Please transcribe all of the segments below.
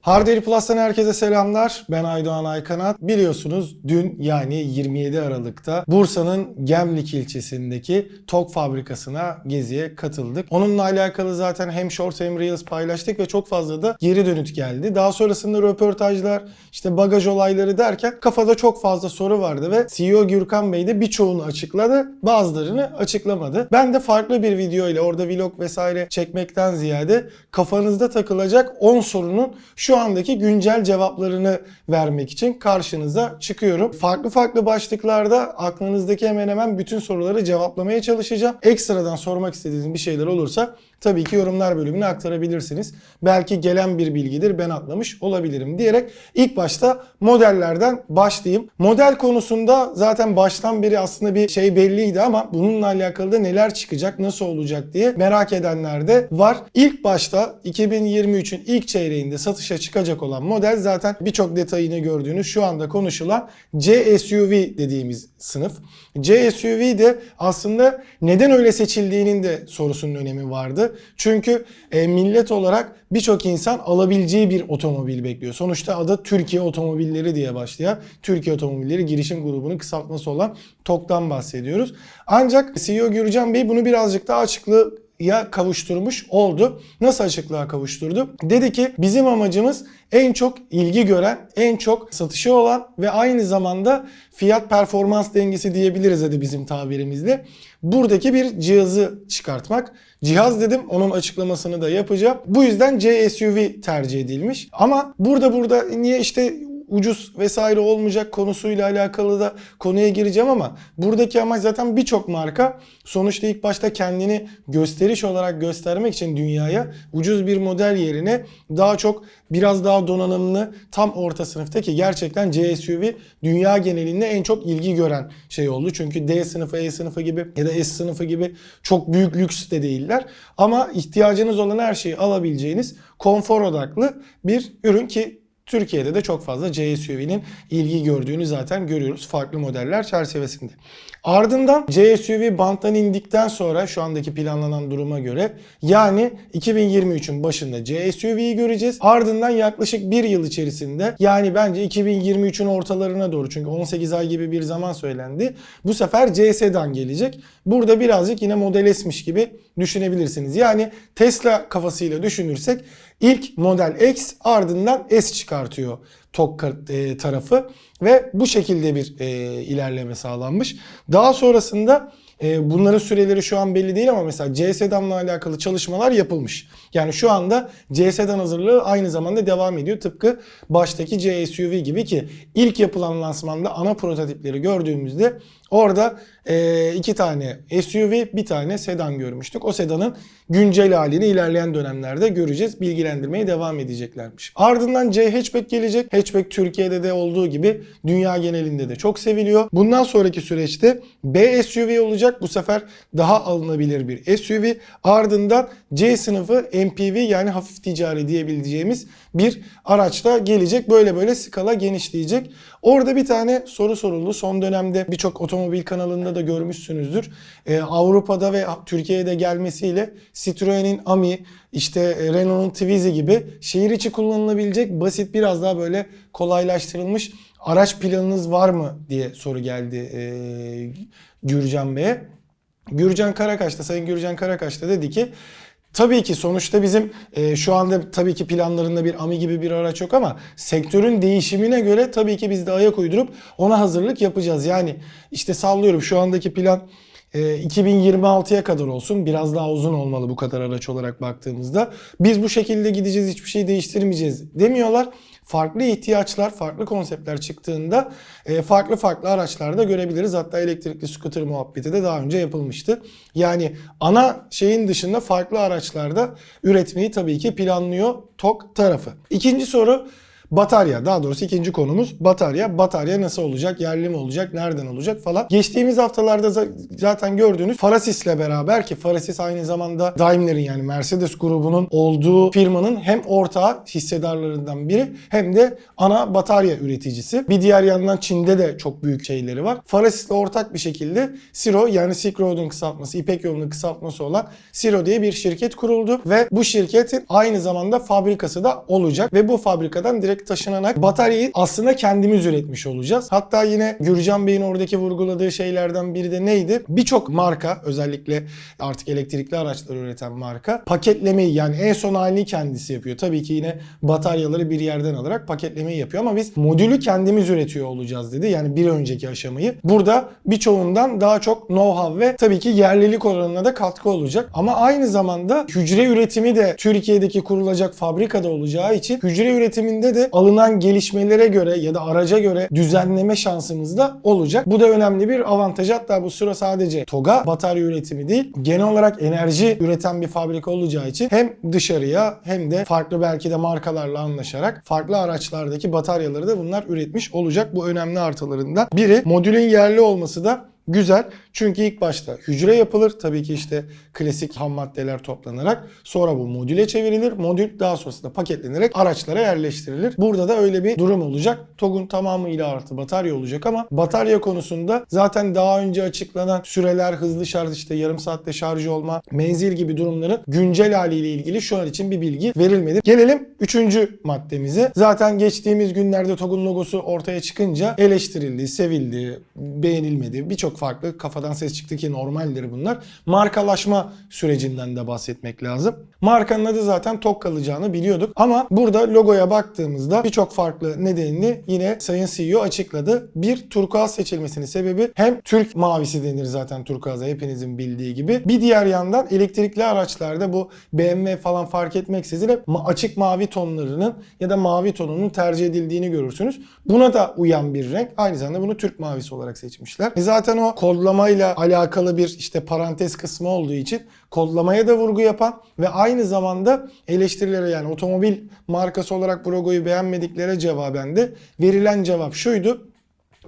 Hardware Plus'tan herkese selamlar. Ben Aydoğan Aykanat. Biliyorsunuz dün yani 27 Aralık'ta Bursa'nın Gemlik ilçesindeki TOG fabrikasına geziye katıldık. Onunla alakalı zaten hem Shorts hem Reels paylaştık ve çok fazla da geri dönüt geldi. Daha sonrasında röportajlar, işte bagaj olayları derken kafada çok fazla soru vardı ve CEO Gürkan Bey de birçoğunu açıkladı, bazılarını açıklamadı. Ben de farklı bir video ile orada vlog vesaire çekmekten ziyade kafanızda takılacak 10 sorunun şu andaki güncel cevaplarını vermek için karşınıza çıkıyorum. Farklı farklı başlıklarda aklınızdaki hemen hemen bütün soruları cevaplamaya çalışacağım. Ekstradan sormak istediğiniz bir şeyler olursa tabii ki yorumlar bölümüne aktarabilirsiniz. Belki gelen bir bilgidir ben atlamış olabilirim diyerek ilk başta modellerden başlayayım. Model konusunda zaten baştan beri aslında bir şey belliydi ama bununla alakalı da neler çıkacak, nasıl olacak diye merak edenler de var. İlk başta 2023'ün ilk çeyreğinde satışa çıkacak olan model zaten birçok detayını gördüğünüz şu anda konuşulan C-SUV dediğimiz sınıf. C-SUV de aslında neden öyle seçildiğinin de sorusunun önemi vardı. Çünkü e, millet olarak birçok insan alabileceği bir otomobil bekliyor. Sonuçta adı Türkiye Otomobilleri diye başlayan Türkiye Otomobilleri girişim grubunun kısaltması olan TOK'tan bahsediyoruz. Ancak CEO Gürcan Bey bunu birazcık daha açıklığı ya kavuşturmuş oldu. Nasıl açıklığa kavuşturdu? Dedi ki bizim amacımız en çok ilgi gören, en çok satışı olan ve aynı zamanda fiyat performans dengesi diyebiliriz hadi bizim tabirimizle. Buradaki bir cihazı çıkartmak. Cihaz dedim onun açıklamasını da yapacağım. Bu yüzden C-SUV tercih edilmiş. Ama burada burada niye işte ucuz vesaire olmayacak konusuyla alakalı da konuya gireceğim ama buradaki amaç zaten birçok marka sonuçta ilk başta kendini gösteriş olarak göstermek için dünyaya ucuz bir model yerine daha çok biraz daha donanımlı tam orta sınıftaki gerçekten C-SUV dünya genelinde en çok ilgi gören şey oldu. Çünkü D sınıfı, E sınıfı gibi ya da S sınıfı gibi çok büyük lüks de değiller. Ama ihtiyacınız olan her şeyi alabileceğiniz konfor odaklı bir ürün ki Türkiye'de de çok fazla C-SUV'nin ilgi gördüğünü zaten görüyoruz farklı modeller çerçevesinde. Ardından C-SUV banttan indikten sonra şu andaki planlanan duruma göre yani 2023'ün başında C-SUV'yi göreceğiz. Ardından yaklaşık bir yıl içerisinde yani bence 2023'ün ortalarına doğru çünkü 18 ay gibi bir zaman söylendi. Bu sefer C sedan gelecek. Burada birazcık yine Model S'miş gibi düşünebilirsiniz. Yani Tesla kafasıyla düşünürsek ilk Model X ardından S çıkartıyor TOG e, tarafı ve bu şekilde bir e, ilerleme sağlanmış. Daha sonrasında e, bunların süreleri şu an belli değil ama mesela C sedanla alakalı çalışmalar yapılmış. Yani şu anda C sedan hazırlığı aynı zamanda devam ediyor. Tıpkı baştaki C SUV gibi ki ilk yapılan lansmanda ana prototipleri gördüğümüzde orada e, iki tane SUV bir tane sedan görmüştük. O sedanın güncel halini ilerleyen dönemlerde göreceğiz. Bilgilendirmeye devam edeceklermiş. Ardından C hatchback gelecek. Hatchback Türkiye'de de olduğu gibi dünya genelinde de çok seviliyor. Bundan sonraki süreçte B SUV olacak. Bu sefer daha alınabilir bir SUV. Ardından C sınıfı MPV yani hafif ticari diyebileceğimiz bir araçta gelecek. Böyle böyle skala genişleyecek. Orada bir tane soru soruldu. Son dönemde birçok otomobil kanalında da görmüşsünüzdür. Ee, Avrupa'da ve Türkiye'de gelmesiyle Citroen'in Ami, işte e, Renault'un Twizy gibi şehir içi kullanılabilecek basit biraz daha böyle kolaylaştırılmış araç planınız var mı diye soru geldi e, Gürcan Bey'e. Gürcan Karakaş Sayın Gürcan Karakaş dedi ki Tabii ki sonuçta bizim e, şu anda tabii ki planlarında bir AMI gibi bir araç yok ama sektörün değişimine göre tabii ki biz de ayak uydurup ona hazırlık yapacağız. Yani işte sallıyorum şu andaki plan e, 2026'ya kadar olsun. Biraz daha uzun olmalı bu kadar araç olarak baktığımızda. Biz bu şekilde gideceğiz hiçbir şey değiştirmeyeceğiz demiyorlar. Farklı ihtiyaçlar, farklı konseptler çıktığında e, farklı farklı araçlarda görebiliriz. Hatta elektrikli scooter muhabbeti de daha önce yapılmıştı. Yani ana şeyin dışında farklı araçlarda üretmeyi tabii ki planlıyor TOK tarafı. İkinci soru Batarya daha doğrusu ikinci konumuz batarya. Batarya nasıl olacak? Yerli mi olacak? Nereden olacak falan. Geçtiğimiz haftalarda za- zaten gördüğünüz Farasis'le beraber ki Farasis aynı zamanda Daimler'in yani Mercedes grubunun olduğu firmanın hem ortağı hissedarlarından biri hem de ana batarya üreticisi. Bir diğer yandan Çin'de de çok büyük şeyleri var. Farasis'le ortak bir şekilde Siro yani Silk Road'un kısaltması, İpek yolunun kısaltması olan Siro diye bir şirket kuruldu ve bu şirketin aynı zamanda fabrikası da olacak ve bu fabrikadan direkt taşınarak bataryayı aslında kendimiz üretmiş olacağız. Hatta yine Gürcan Bey'in oradaki vurguladığı şeylerden biri de neydi? Birçok marka özellikle artık elektrikli araçları üreten marka paketlemeyi yani en son halini kendisi yapıyor. Tabii ki yine bataryaları bir yerden alarak paketlemeyi yapıyor ama biz modülü kendimiz üretiyor olacağız dedi. Yani bir önceki aşamayı. Burada birçoğundan daha çok know-how ve tabii ki yerlilik oranına da katkı olacak. Ama aynı zamanda hücre üretimi de Türkiye'deki kurulacak fabrikada olacağı için hücre üretiminde de alınan gelişmelere göre ya da araca göre düzenleme şansımız da olacak. Bu da önemli bir avantaj. Hatta bu sıra sadece TOG'a batarya üretimi değil, genel olarak enerji üreten bir fabrika olacağı için hem dışarıya hem de farklı belki de markalarla anlaşarak farklı araçlardaki bataryaları da bunlar üretmiş olacak. Bu önemli artılarından biri. Modülün yerli olması da Güzel. Çünkü ilk başta hücre yapılır. Tabii ki işte klasik ham maddeler toplanarak. Sonra bu modüle çevrilir. Modül daha sonrasında paketlenerek araçlara yerleştirilir. Burada da öyle bir durum olacak. TOG'un tamamıyla artı batarya olacak ama batarya konusunda zaten daha önce açıklanan süreler, hızlı şarj işte yarım saatte şarj olma, menzil gibi durumların güncel haliyle ilgili şu an için bir bilgi verilmedi. Gelelim üçüncü maddemize. Zaten geçtiğimiz günlerde TOG'un logosu ortaya çıkınca eleştirildi, sevildi, beğenilmedi. Birçok farklı kafadan ses çıktı ki normaldir bunlar. Markalaşma sürecinden de bahsetmek lazım. Markanın adı zaten TOG kalacağını biliyorduk. Ama burada logoya baktığımızda birçok farklı nedenini yine Sayın CEO açıkladı. Bir turkuaz seçilmesinin sebebi hem Türk mavisi denir zaten turkuaza hepinizin bildiği gibi. Bir diğer yandan elektrikli araçlarda bu BMW falan fark etmeksizin hep açık mavi tonlarının ya da mavi tonunun tercih edildiğini görürsünüz. Buna da uyan bir renk. Aynı zamanda bunu Türk mavisi olarak seçmişler. E zaten o kodlamayla alakalı bir işte parantez kısmı olduğu için kodlamaya da vurgu yapan ve aynı zamanda eleştirilere yani otomobil markası olarak bu logoyu beğenmediklere cevaben de verilen cevap şuydu.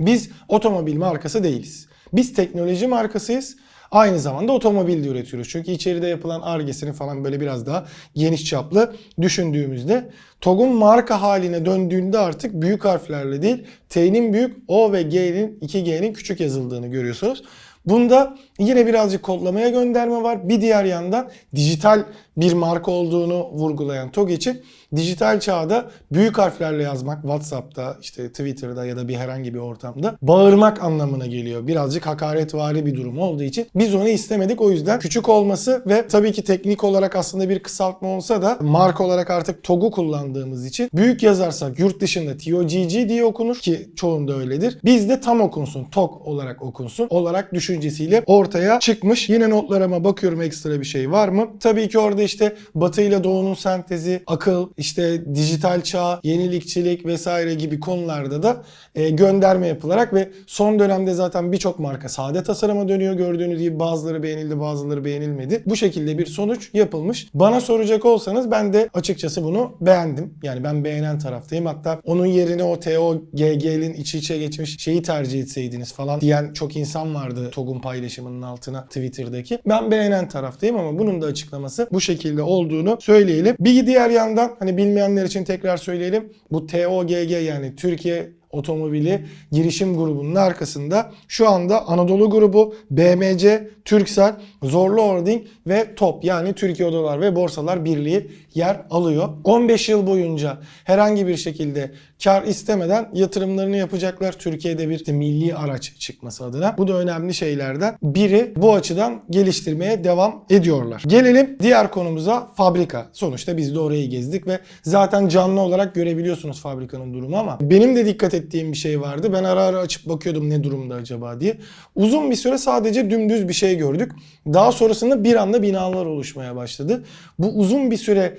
Biz otomobil markası değiliz. Biz teknoloji markasıyız. Aynı zamanda otomobil de üretiyoruz. Çünkü içeride yapılan argesini falan böyle biraz daha geniş çaplı düşündüğümüzde TOG'un marka haline döndüğünde artık büyük harflerle değil T'nin büyük O ve G'nin 2G'nin küçük yazıldığını görüyorsunuz. Bunda yine birazcık kodlamaya gönderme var. Bir diğer yandan dijital bir marka olduğunu vurgulayan TOG için dijital çağda büyük harflerle yazmak WhatsApp'ta, işte Twitter'da ya da bir herhangi bir ortamda bağırmak anlamına geliyor. Birazcık hakaretvari bir durum olduğu için biz onu istemedik. O yüzden küçük olması ve tabii ki teknik olarak aslında bir kısaltma olsa da marka olarak artık TOG'u kullandığımız için büyük yazarsak yurt dışında TOGG diye okunur ki çoğunda öyledir. Bizde tam okunsun, TOG olarak okunsun olarak düşüncesiyle ortaya çıkmış. Yine notlarıma bakıyorum ekstra bir şey var mı? Tabii ki orada işte Batı ile Doğu'nun sentezi, akıl, işte dijital çağ, yenilikçilik vesaire gibi konularda da e, gönderme yapılarak ve son dönemde zaten birçok marka sade tasarıma dönüyor. Gördüğünüz gibi bazıları beğenildi, bazıları beğenilmedi. Bu şekilde bir sonuç yapılmış. Bana soracak olsanız ben de açıkçası bunu beğendim. Yani ben beğenen taraftayım. Hatta onun yerine o TOGG'nin iç içe geçmiş şeyi tercih etseydiniz falan diyen çok insan vardı TOG'un paylaşımının altına Twitter'daki. Ben beğenen taraftayım ama bunun da açıklaması bu şekilde olduğunu söyleyelim. Bir diğer yandan hani bilmeyenler için tekrar söyleyelim. Bu TOGG yani Türkiye Otomobili girişim grubunun arkasında şu anda Anadolu grubu, BMC, Türksel, Zorlu Holding ve TOP yani Türkiye Odalar ve Borsalar Birliği yer alıyor. 15 yıl boyunca herhangi bir şekilde kar istemeden yatırımlarını yapacaklar Türkiye'de bir milli araç çıkması adına. Bu da önemli şeylerden biri. Bu açıdan geliştirmeye devam ediyorlar. Gelelim diğer konumuza fabrika. Sonuçta biz de orayı gezdik ve zaten canlı olarak görebiliyorsunuz fabrikanın durumu ama benim de dikkat ettiğim bir şey vardı. Ben ara ara açıp bakıyordum ne durumda acaba diye. Uzun bir süre sadece dümdüz bir şey gördük. Daha sonrasında bir anda binalar oluşmaya başladı. Bu uzun bir süre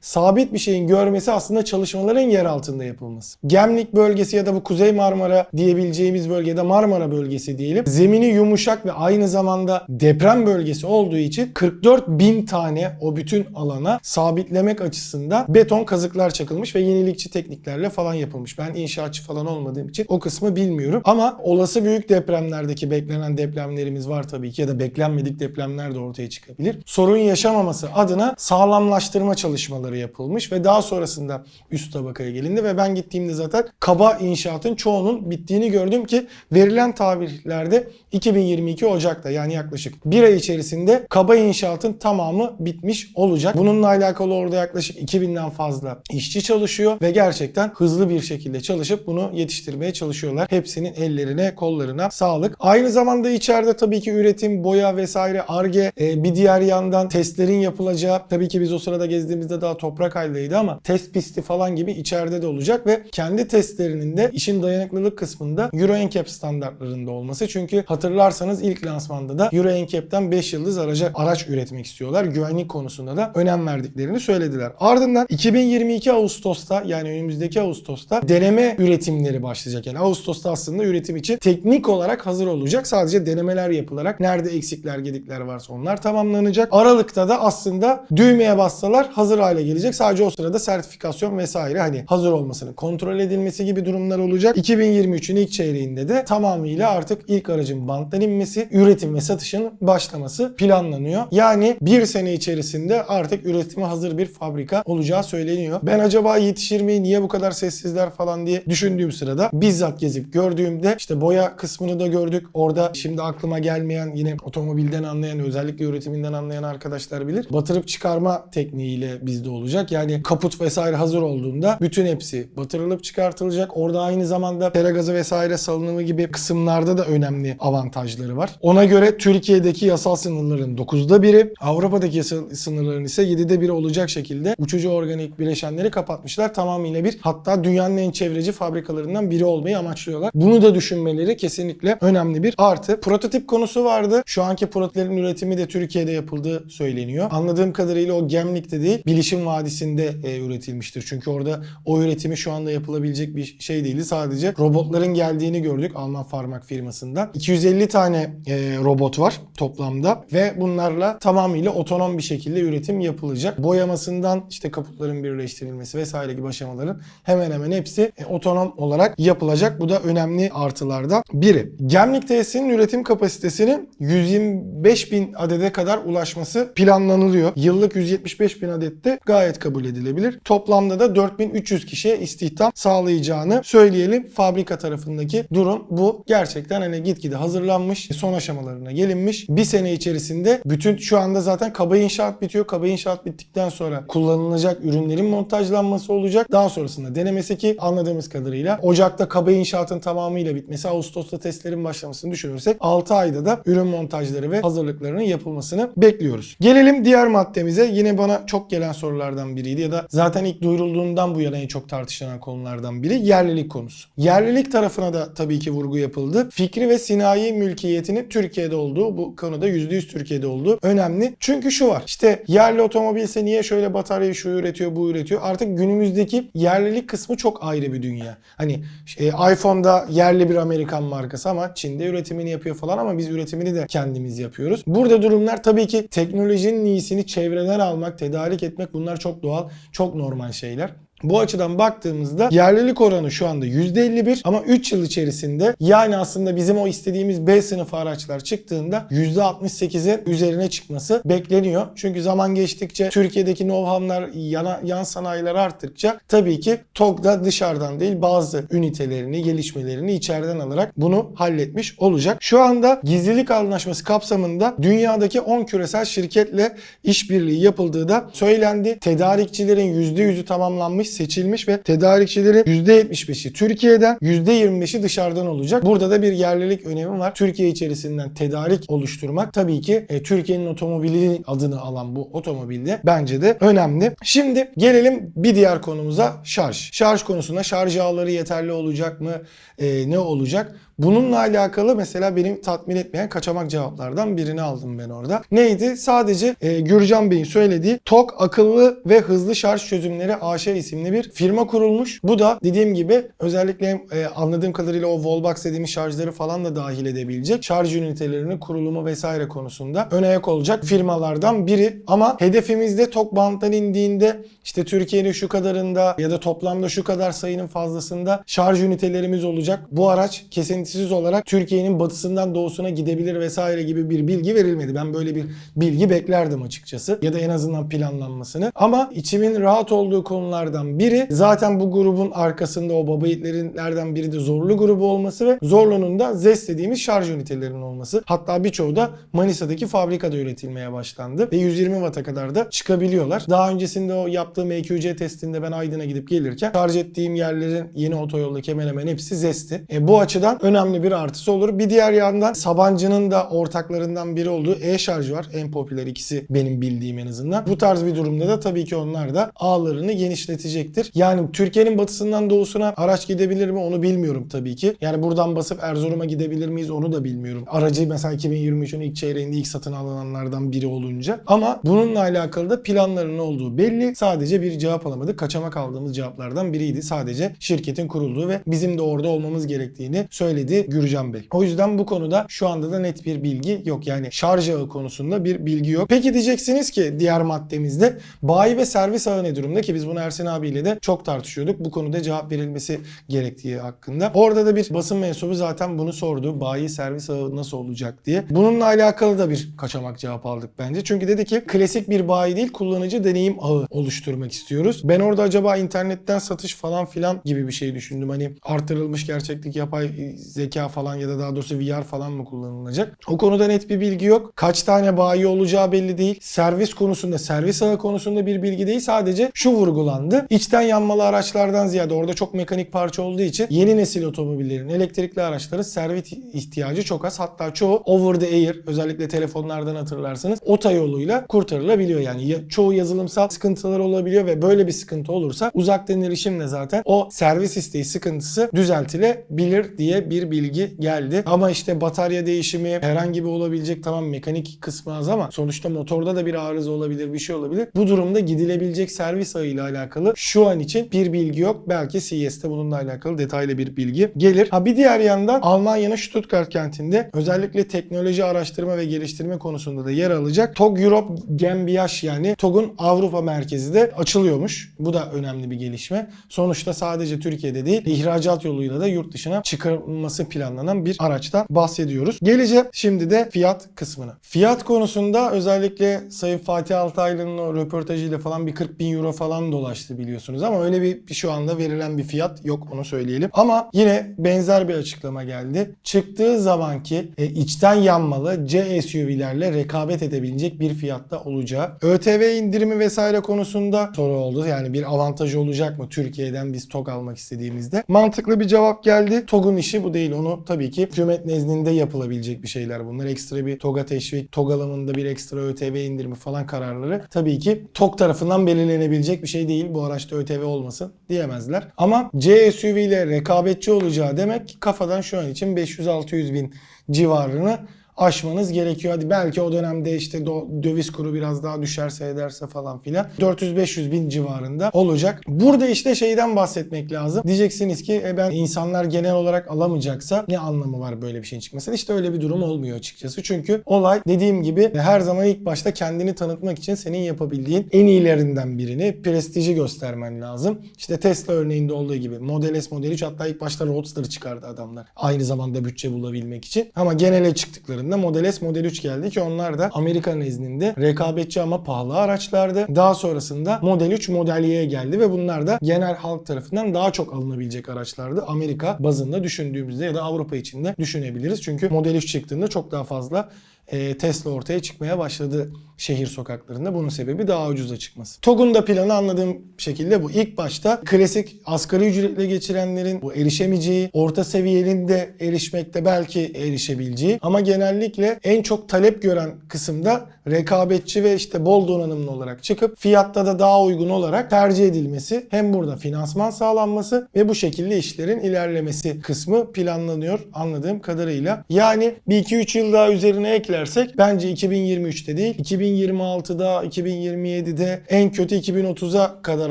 sabit bir şeyin görmesi aslında çalışmaların yer altında yapılması. Gemlik bölgesi ya da bu Kuzey Marmara diyebileceğimiz bölgede Marmara bölgesi diyelim. Zemini yumuşak ve aynı zamanda deprem bölgesi olduğu için 44 bin tane o bütün alana sabitlemek açısından beton kazıklar çakılmış ve yenilikçi tekniklerle falan yapılmış. Ben inşaatçı falan olmadığım için o kısmı bilmiyorum. Ama olası büyük depremlerdeki beklenen depremlerimiz var tabii ki ya da beklenmedik depremler de ortaya çıkabilir. Sorun yaşamaması adına sağlamlaştırma çalışmaları yapılmış ve daha sonrasında üst tabakaya gelindi ve ben gittiğimde zaten kaba inşaatın çoğunun bittiğini gördüm ki verilen tarihlerde 2022 Ocak'ta yani yaklaşık bir ay içerisinde kaba inşaatın tamamı bitmiş olacak. Bununla alakalı orada yaklaşık 2000'den fazla işçi çalışıyor ve gerçekten hızlı bir şekilde çalışıp bunu yetiştirmeye çalışıyorlar. Hepsinin ellerine, kollarına sağlık. Aynı zamanda içeride tabii ki üretim, boya vesaire, arge, e, bir diğer yandan testlerin yapılacağı, tabii ki biz o sırada gezdiğimizde daha toprak haldeydi ama test pisti falan gibi içeride de olacak ve kendi testlerinin de işin dayanıklılık kısmında Euro NCAP standartlarında olması. Çünkü hatırlarsanız ilk lansmanda da Euro NCAP'ten 5 yıldız araca, araç üretmek istiyorlar. Güvenlik konusunda da önem verdiklerini söylediler. Ardından 2022 Ağustos'ta yani önümüzdeki Ağustos'ta deneme üretimleri başlayacak. Yani Ağustos'ta aslında üretim için teknik olarak hazır olacak. Sadece denemeler yapılarak nerede eksikler gedikler varsa onlar tamamlanacak. Aralıkta da aslında düğmeye bassalar hazır hale gelecek. Sadece o sırada sertifikasyon vesaire hani hazır olmasının kontrol edilmesi gibi durumlar olacak. 2023'ün ilk çeyreğinde de tamamıyla artık ilk aracın banttan inmesi, üretim ve satışın başlaması planlanıyor. Yani bir sene içerisinde artık üretime hazır bir fabrika olacağı söyleniyor. Ben acaba yetişir mi, niye bu kadar sessizler falan diye düşündüğüm sırada bizzat gezip gördüğümde işte boya kısmını da gördük. Orada şimdi aklıma gelmeyen yine otomobilden anlayan özellikle üretiminden anlayan arkadaşlar bilir. Batırıp çıkarma tekniğiyle bizde olacak. Yani kaput vesaire hazır olduğunda bütün hepsi batırılıp çıkartılacak. Orada aynı zamanda tera gazı vesaire salınımı gibi kısımlarda da önemli avantajları var. Ona göre Türkiye'deki yasal sınırların 9'da biri, Avrupa'daki yasal sınırların ise 7'de biri olacak şekilde uçucu organik bileşenleri kapatmışlar. Tamamıyla bir hatta dünyanın en çevreci fabrikalarından biri olmayı amaçlıyorlar. Bunu da düşünmeleri kesinlikle önemli bir artı. Prototip konusu vardı. Şu anki prototiplerin üretimi de Türkiye'de yapıldığı söyleniyor. Anladığım kadarıyla o Gemlik'te değil, Bilişim Vadisi'nde e, üretilmiştir. Çünkü orada o üretimi şu anda yapılabilecek bir şey değildi. Sadece robotların geldiğini gördük Alman farmak firmasından. 250 tane e, robot var toplamda ve bunlarla tamamıyla otonom bir şekilde üretim yapılacak. Boyamasından işte kaputların birleştirilmesi vesaire gibi aşamaların hemen hemen hepsi e, otonom olarak yapılacak. Bu da önemli artılardan biri. Gemlik tesisinin üretim kapasitesinin 125 bin adede kadar ulaşması planlanılıyor. Yıllık 175 bin adette gayet kabul edilebilir. Toplamda da 4300 kişiye istihdam sağlayacağını söyleyelim. Fabrika tarafındaki durum bu. Gerçekten hani gitgide hazırlanmış, son aşamalarına gelinmiş. Bir sene içerisinde bütün şu anda zaten kaba inşaat bitiyor. Kaba inşaat bittikten sonra kullanılacak ürünlerin montajlanması olacak. Daha sonrasında denemesi ki anladığımız kadarıyla Ocak'ta kaba inşaatın tamamıyla bitmesi, Ağustos'ta testlerin başlamasını düşünürsek 6 ayda da ürün montajları ve hazırlıklarının yapılmasını bekliyoruz. Gelelim diğer maddemize. Yine bana çok gelen sorulardan biriydi ya da zaten ilk duyurulduğundan bu yana en çok tartışılan konulardan biri yerlilik konusu. Yerlilik tarafına da tabii ki vurgu yapıldı. Fikri ve sinayi mülkiyetinin Türkiye'de olduğu, bu konuda %100 Türkiye'de olduğu önemli. Çünkü şu var. İşte yerli otomobilse niye şöyle bataryayı şu üretiyor, bu üretiyor. Artık günümüzdeki yerlilik kısmı çok ayrı bir dünya. Hani e, iPhone'da yerli bir Amerikan markası ama Çin'de üretimini yapıyor falan ama biz üretimini de kendimiz yapıyoruz. Burada durumlar tabii ki teknolojinin iyisini çevreden almak, tedarik etmek bunlar çok doğal, çok normal şeyler. Bu açıdan baktığımızda yerlilik oranı şu anda %51 ama 3 yıl içerisinde yani aslında bizim o istediğimiz B sınıfı araçlar çıktığında %68'in üzerine çıkması bekleniyor. Çünkü zaman geçtikçe Türkiye'deki know-how'lar yan sanayiler arttıkça tabii ki TOG da dışarıdan değil bazı ünitelerini, gelişmelerini içeriden alarak bunu halletmiş olacak. Şu anda gizlilik anlaşması kapsamında dünyadaki 10 küresel şirketle işbirliği yapıldığı da söylendi. Tedarikçilerin %100'ü tamamlanmış seçilmiş ve tedarikçilerin %75'i Türkiye'den, %25'i dışarıdan olacak. Burada da bir yerlilik önemi var. Türkiye içerisinden tedarik oluşturmak tabii ki e, Türkiye'nin otomobili adını alan bu otomobilde bence de önemli. Şimdi gelelim bir diğer konumuza şarj. Şarj konusunda şarj ağları yeterli olacak mı? E, ne olacak? Bununla alakalı mesela benim tatmin etmeyen kaçamak cevaplardan birini aldım ben orada. Neydi? Sadece e, Gürcan Bey'in söylediği TOK akıllı ve hızlı şarj çözümleri AŞ isimli bir firma kurulmuş. Bu da dediğim gibi özellikle e, anladığım kadarıyla o Wallbox dediğimiz şarjları falan da dahil edebilecek şarj ünitelerinin kurulumu vesaire konusunda ön ayak olacak firmalardan biri. Ama hedefimizde TOK banttan indiğinde işte Türkiye'nin şu kadarında ya da toplamda şu kadar sayının fazlasında şarj ünitelerimiz olacak. Bu araç kesintisiz olarak Türkiye'nin batısından doğusuna gidebilir vesaire gibi bir bilgi verilmedi. Ben böyle bir bilgi beklerdim açıkçası. Ya da en azından planlanmasını. Ama içimin rahat olduğu konulardan biri zaten bu grubun arkasında o baba yiğitlerinlerden biri de Zorlu grubu olması ve Zorlu'nun da ZES dediğimiz şarj ünitelerinin olması. Hatta birçoğu da Manisa'daki fabrikada üretilmeye başlandı. Ve 120 Watt'a kadar da çıkabiliyorlar. Daha öncesinde o yaptığım EQC testinde ben Aydın'a gidip gelirken şarj ettiğim yerlerin yeni otoyoldaki hemen hemen hepsi ZES'ti. E, bu açıdan önemli bir artısı olur. Bir diğer yandan Sabancı'nın da ortaklarından biri olduğu e-şarj var. En popüler ikisi benim bildiğim en azından. Bu tarz bir durumda da tabii ki onlar da ağlarını genişletecektir. Yani Türkiye'nin batısından doğusuna araç gidebilir mi onu bilmiyorum tabii ki. Yani buradan basıp Erzurum'a gidebilir miyiz onu da bilmiyorum. Aracı mesela 2023'ün ilk çeyreğinde ilk satın alınanlardan biri olunca. Ama bununla alakalı da planların olduğu belli. Sadece bir cevap alamadık. Kaçamak aldığımız cevaplardan biriydi. Sadece şirketin kurulduğu ve bizim de orada olmamız gerektiğini söyledi Gürcan Bey. O yüzden bu konuda şu anda da net bir bilgi yok. Yani şarj ağı konusunda bir bilgi yok. Peki diyeceksiniz ki diğer maddemizde bayi ve servis ağı ne durumda ki biz bunu Ersin abiyle de çok tartışıyorduk. Bu konuda cevap verilmesi gerektiği hakkında. Orada da bir basın mensubu zaten bunu sordu. Bayi servis ağı nasıl olacak diye. Bununla alakalı da bir kaçamak cevap aldık bence. Çünkü dedi ki klasik bir bayi değil kullanıcı deneyim ağı oluşturmak istiyoruz. Ben orada acaba internetten satış falan filan gibi bir şey düşündüm. Hani artırılmış gerçeklik yapay zeka falan ya da daha doğrusu VR falan mı kullanılacak? O konuda net bir bilgi yok. Kaç tane bayi olacağı belli değil. Servis konusunda, servis ağı konusunda bir bilgi değil. Sadece şu vurgulandı. İçten yanmalı araçlardan ziyade orada çok mekanik parça olduğu için yeni nesil otomobillerin, elektrikli araçların servis ihtiyacı çok az. Hatta çoğu over the air özellikle telefonlardan hatırlarsanız otoyoluyla kurtarılabiliyor. Yani ya- çoğu yazılımsal sıkıntılar olabiliyor ve böyle bir sıkıntı olursa uzaktan erişimle zaten o servis isteği sıkıntısı düzeltilebilir diye bir bilgi geldi. Ama işte batarya değişimi herhangi bir olabilecek tamam mekanik kısmı az ama sonuçta motorda da bir arıza olabilir bir şey olabilir. Bu durumda gidilebilecek servis ağıyla alakalı şu an için bir bilgi yok. Belki CES'te bununla alakalı detaylı bir bilgi gelir. Ha bir diğer yandan Almanya'nın Stuttgart kentinde özellikle teknoloji araştırma ve geliştirme konusunda da yer alacak TOG Europe GmbH yani TOG'un Avrupa merkezi de açılıyormuş. Bu da önemli bir gelişme. Sonuçta sadece Türkiye'de değil ihracat yoluyla da yurt dışına çıkarılması planlanan bir araçtan bahsediyoruz. Geleceğim şimdi de fiyat kısmına. Fiyat konusunda özellikle Sayın Fatih Altaylı'nın o röportajıyla falan bir 40 bin euro falan dolaştı biliyorsunuz ama öyle bir şu anda verilen bir fiyat yok onu söyleyelim. Ama yine benzer bir açıklama geldi. Çıktığı zamanki e, içten yanmalı C SUV'lerle rekabet edebilecek bir fiyatta olacağı. ÖTV indirimi vesaire konusunda soru oldu. Yani bir avantajı olacak mı Türkiye'den biz TOG almak istediğimizde? Mantıklı bir cevap geldi. TOG'un işi bu değil. Onu tabii ki hükümet nezdinde yapılabilecek bir şeyler bunlar. Ekstra bir TOG'a teşvik, TOG alanında bir ekstra ÖTV indirimi falan kararları tabii ki TOG tarafından belirlenebilecek bir şey değil. Bu araçta ÖTV olmasın diyemezler. Ama C SUV ile rekabetçi olacağı demek kafadan şu an için 500-600 bin civarını aşmanız gerekiyor. Hadi belki o dönemde işte döviz kuru biraz daha düşerse ederse falan filan 400-500 bin civarında olacak. Burada işte şeyden bahsetmek lazım. Diyeceksiniz ki e ben insanlar genel olarak alamayacaksa ne anlamı var böyle bir şeyin çıkmasının? İşte öyle bir durum olmuyor açıkçası. Çünkü olay dediğim gibi her zaman ilk başta kendini tanıtmak için senin yapabildiğin en iyilerinden birini prestiji göstermen lazım. İşte Tesla örneğinde olduğu gibi Model S, Model 3 hatta ilk başta Roadster çıkardı adamlar. Aynı zamanda bütçe bulabilmek için. Ama genele çıktıklarında Model S, Model 3 geldi ki onlar da Amerika nezdinde rekabetçi ama pahalı araçlardı. Daha sonrasında Model 3, Model Y'ye geldi ve bunlar da genel halk tarafından daha çok alınabilecek araçlardı. Amerika bazında düşündüğümüzde ya da Avrupa içinde düşünebiliriz. Çünkü Model 3 çıktığında çok daha fazla e, Tesla ortaya çıkmaya başladı şehir sokaklarında. Bunun sebebi daha ucuza çıkması. TOG'un da planı anladığım şekilde bu. İlk başta klasik asgari ücretle geçirenlerin bu erişemeyeceği, orta seviyenin de erişmekte belki erişebileceği ama genellikle en çok talep gören kısımda rekabetçi ve işte bol donanımlı olarak çıkıp fiyatta da daha uygun olarak tercih edilmesi hem burada finansman sağlanması ve bu şekilde işlerin ilerlemesi kısmı planlanıyor anladığım kadarıyla. Yani bir 2-3 yıl daha üzerine eklersek bence 2023'te değil 2026'da 2027'de en kötü 2030'a kadar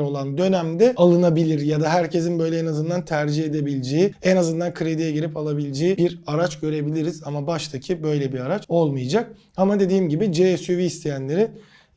olan dönemde alınabilir ya da herkesin böyle en azından tercih edebileceği en azından krediye girip alabileceği bir araç görebiliriz ama baştaki böyle bir araç olmayacak. Ama dediğim gibi C SUV isteyenleri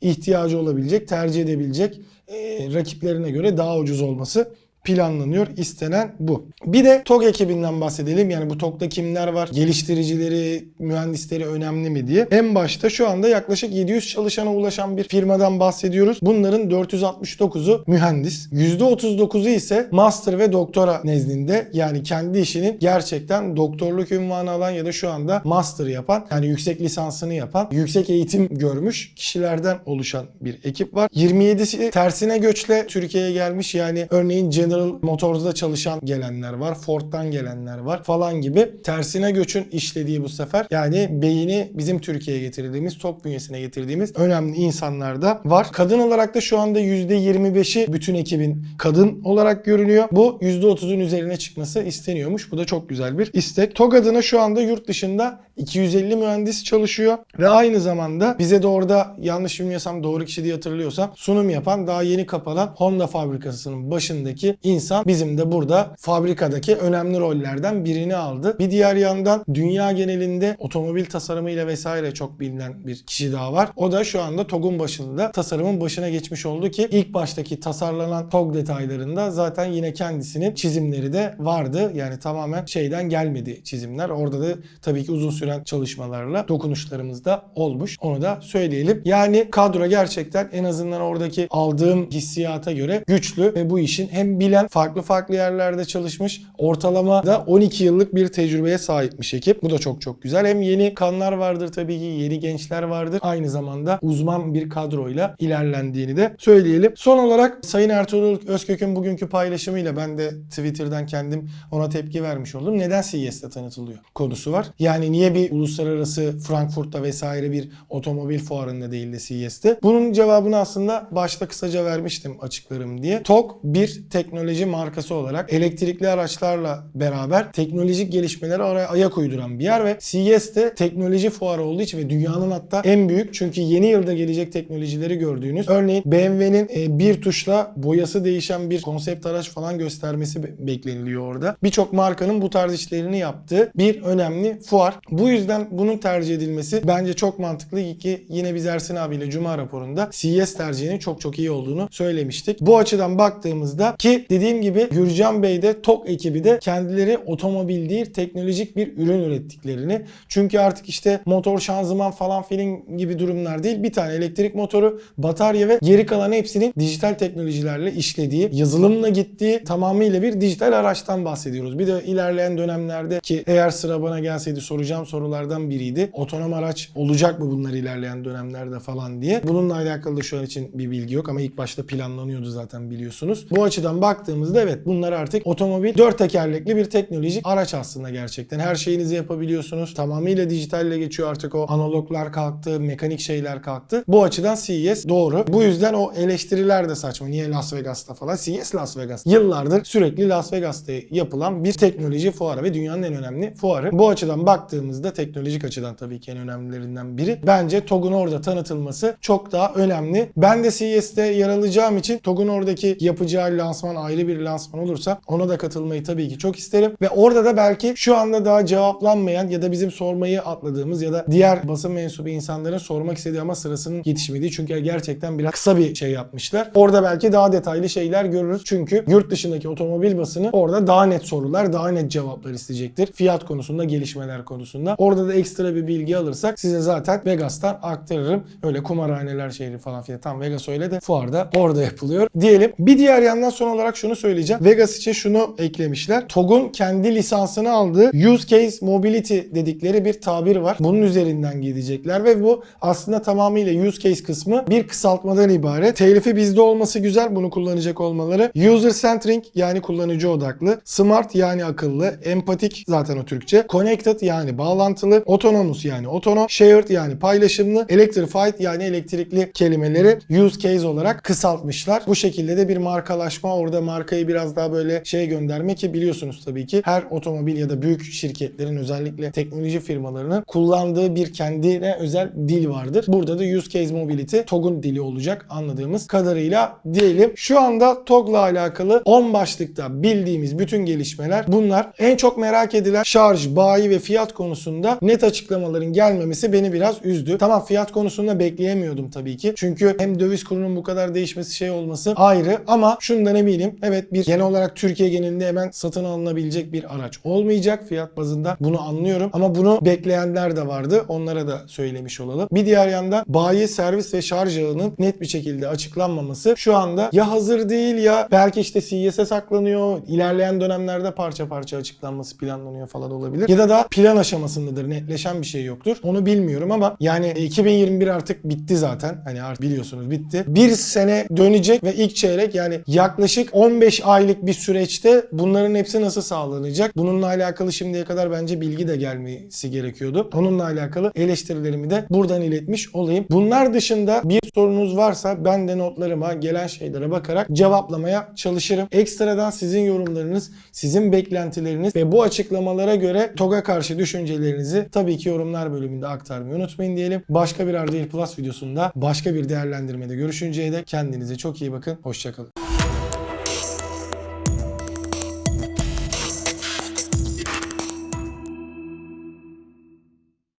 ihtiyacı olabilecek, tercih edebilecek e, rakiplerine göre daha ucuz olması planlanıyor. İstenen bu. Bir de TOG ekibinden bahsedelim. Yani bu TOG'da kimler var? Geliştiricileri, mühendisleri önemli mi diye. En başta şu anda yaklaşık 700 çalışana ulaşan bir firmadan bahsediyoruz. Bunların 469'u mühendis. %39'u ise master ve doktora nezdinde. Yani kendi işinin gerçekten doktorluk ünvanı alan ya da şu anda master yapan yani yüksek lisansını yapan, yüksek eğitim görmüş kişilerden oluşan bir ekip var. 27'si tersine göçle Türkiye'ye gelmiş. Yani örneğin General Motors'da çalışan gelenler var. Ford'dan gelenler var falan gibi. Tersine göçün işlediği bu sefer yani beyni bizim Türkiye'ye getirdiğimiz, TOK bünyesine getirdiğimiz önemli insanlar da var. Kadın olarak da şu anda %25'i bütün ekibin kadın olarak görünüyor. Bu %30'un üzerine çıkması isteniyormuş. Bu da çok güzel bir istek. TOG adına şu anda yurt dışında 250 mühendis çalışıyor ve aynı zamanda bize de orada yanlış bilmiyorsam doğru kişi diye hatırlıyorsam sunum yapan daha yeni kapanan Honda fabrikasının başındaki insan bizim de burada fabrikadaki önemli rollerden birini aldı. Bir diğer yandan dünya genelinde otomobil tasarımıyla vesaire çok bilinen bir kişi daha var. O da şu anda TOG'un başında tasarımın başına geçmiş oldu ki ilk baştaki tasarlanan TOG detaylarında zaten yine kendisinin çizimleri de vardı. Yani tamamen şeyden gelmedi çizimler. Orada da tabii ki uzun süren çalışmalarla dokunuşlarımız da olmuş. Onu da söyleyelim. Yani kadro gerçekten en azından oradaki aldığım hissiyata göre güçlü ve bu işin hem bilen farklı farklı yerlerde çalışmış ortalama da 12 yıllık bir tecrübeye sahipmiş ekip. Bu da çok çok güzel. Hem yeni kanlar vardır tabii ki yeni gençler vardır. Aynı zamanda uzman bir kadroyla ilerlendiğini de söyleyelim. Son olarak Sayın Ertuğrul Özkök'ün bugünkü paylaşımıyla ben de Twitter'dan kendim ona tepki vermiş oldum. Neden CES'te tanıtılıyor konusu var. Yani niye bir uluslararası Frankfurt'ta vesaire bir otomobil fuarında değil de CES'te? Bunun cevabını aslında başta kısaca vermiştim açıklarım diye. TOG bir teknoloji markası olarak elektrikli araçlarla beraber teknolojik gelişmeleri oraya ayak uyduran bir yer ve CES de teknoloji fuarı olduğu için ve dünyanın hatta en büyük çünkü yeni yılda gelecek teknolojileri gördüğünüz örneğin BMW'nin e, bir tuşla boyası değişen bir konsept araç falan göstermesi be- bekleniliyor orada. Birçok markanın bu tarz işlerini yaptığı bir önemli fuar. Bu yüzden bunun tercih edilmesi bence çok mantıklı ki yine biz Ersin abiyle Cuma raporunda CES tercihinin çok çok iyi olduğunu söylemiştik. Bu açıdan baktığımızda ki dediğim gibi Gürcan Bey de TOK ekibi de kendileri otomobil değil teknolojik bir ürün ürettiklerini. Çünkü artık işte motor şanzıman falan filan gibi durumlar değil. Bir tane elektrik motoru, batarya ve geri kalan hepsinin dijital teknolojilerle işlediği, yazılımla gittiği tamamıyla bir dijital araçtan bahsediyoruz. Bir de ilerleyen dönemlerde ki eğer sıra bana gelseydi soracağım sorulardan biriydi. Otonom araç olacak mı bunlar ilerleyen dönemlerde falan diye. Bununla alakalı da şu an için bir bilgi yok ama ilk başta planlanıyordu zaten biliyorsunuz. Bu açıdan baktığımızda evet bunlar artık otomobil dört tekerlekli bir teknolojik araç aslında gerçekten. Her şeyinizi yapabiliyorsunuz. Tamamıyla dijitalle geçiyor artık o analoglar kalktı, mekanik şeyler kalktı. Bu açıdan CES doğru. Bu yüzden o eleştiriler de saçma. Niye Las Vegas'ta falan? CES Las Vegas. Yıllardır sürekli Las Vegas'ta yapılan bir teknoloji fuarı ve dünyanın en önemli fuarı. Bu açıdan baktığımızda teknolojik açıdan tabii ki en önemlilerinden biri. Bence TOG'un orada tanıtılması çok daha önemli. Ben de CES'te yer alacağım için TOG'un oradaki yapacağı lansman ayrı bir lansman olursa ona da katılmayı tabii ki çok isterim. Ve orada da belki şu anda daha cevaplanmayan ya da bizim sormayı atladığımız ya da diğer basın mensubu insanların sormak istediği ama sırasının yetişmediği çünkü gerçekten biraz kısa bir şey yapmışlar. Orada belki daha detaylı şeyler görürüz. Çünkü yurt dışındaki otomobil basını orada daha net sorular, daha net cevaplar isteyecektir. Fiyat konusunda, gelişmeler konusunda. Orada da ekstra bir bilgi alırsak size zaten Vegas'tan aktarırım. Öyle kumarhaneler şehri falan filan. Tam Vegas öyle de fuarda orada yapılıyor. Diyelim. Bir diğer yandan son olarak olarak şunu söyleyeceğim. Vegas için şunu eklemişler. TOG'un kendi lisansını aldığı Use Case Mobility dedikleri bir tabir var. Bunun üzerinden gidecekler ve bu aslında tamamıyla use case kısmı bir kısaltmadan ibaret. Telifi bizde olması güzel bunu kullanacak olmaları. User centric yani kullanıcı odaklı. Smart yani akıllı. Empatik zaten o Türkçe. Connected yani bağlantılı. Autonomous yani otonom. Shared yani paylaşımlı. Electrified yani elektrikli kelimeleri use case olarak kısaltmışlar. Bu şekilde de bir markalaşma orada markayı biraz daha böyle şey gönderme ki biliyorsunuz tabii ki her otomobil ya da büyük şirketlerin özellikle teknoloji firmalarının kullandığı bir kendine özel dil vardır. Burada da use case mobility TOG'un dili olacak anladığımız kadarıyla diyelim. Şu anda TOG'la alakalı 10 başlıkta bildiğimiz bütün gelişmeler bunlar. En çok merak edilen şarj, bayi ve fiyat konusunda net açıklamaların gelmemesi beni biraz üzdü. Tamam fiyat konusunda bekleyemiyordum tabii ki. Çünkü hem döviz kurunun bu kadar değişmesi şey olması ayrı ama şundan eminim. Evet bir genel olarak Türkiye genelinde hemen satın alınabilecek bir araç olmayacak fiyat bazında. Bunu anlıyorum ama bunu bekleyenler de vardı. Onlara da söylemiş olalım. Bir diğer yandan bayi, servis ve şarj ağının net bir şekilde açıklanmaması şu anda ya hazır değil ya belki işte CES'e saklanıyor. İlerleyen dönemlerde parça parça açıklanması planlanıyor falan olabilir. Ya da daha plan aşamasındadır. Netleşen bir şey yoktur. Onu bilmiyorum ama yani 2021 artık bitti zaten. Hani artık biliyorsunuz bitti. Bir sene dönecek ve ilk çeyrek yani yaklaşık 15 aylık bir süreçte bunların hepsi nasıl sağlanacak? Bununla alakalı şimdiye kadar bence bilgi de gelmesi gerekiyordu. Onunla alakalı eleştirilerimi de buradan iletmiş olayım. Bunlar dışında bir sorunuz varsa ben de notlarıma gelen şeylere bakarak cevaplamaya çalışırım. Ekstradan sizin yorumlarınız, sizin beklentileriniz ve bu açıklamalara göre TOG'a karşı düşüncelerinizi tabii ki yorumlar bölümünde aktarmayı unutmayın diyelim. Başka bir Ardeel Plus videosunda başka bir değerlendirmede görüşünceye dek kendinize çok iyi bakın. Hoşçakalın.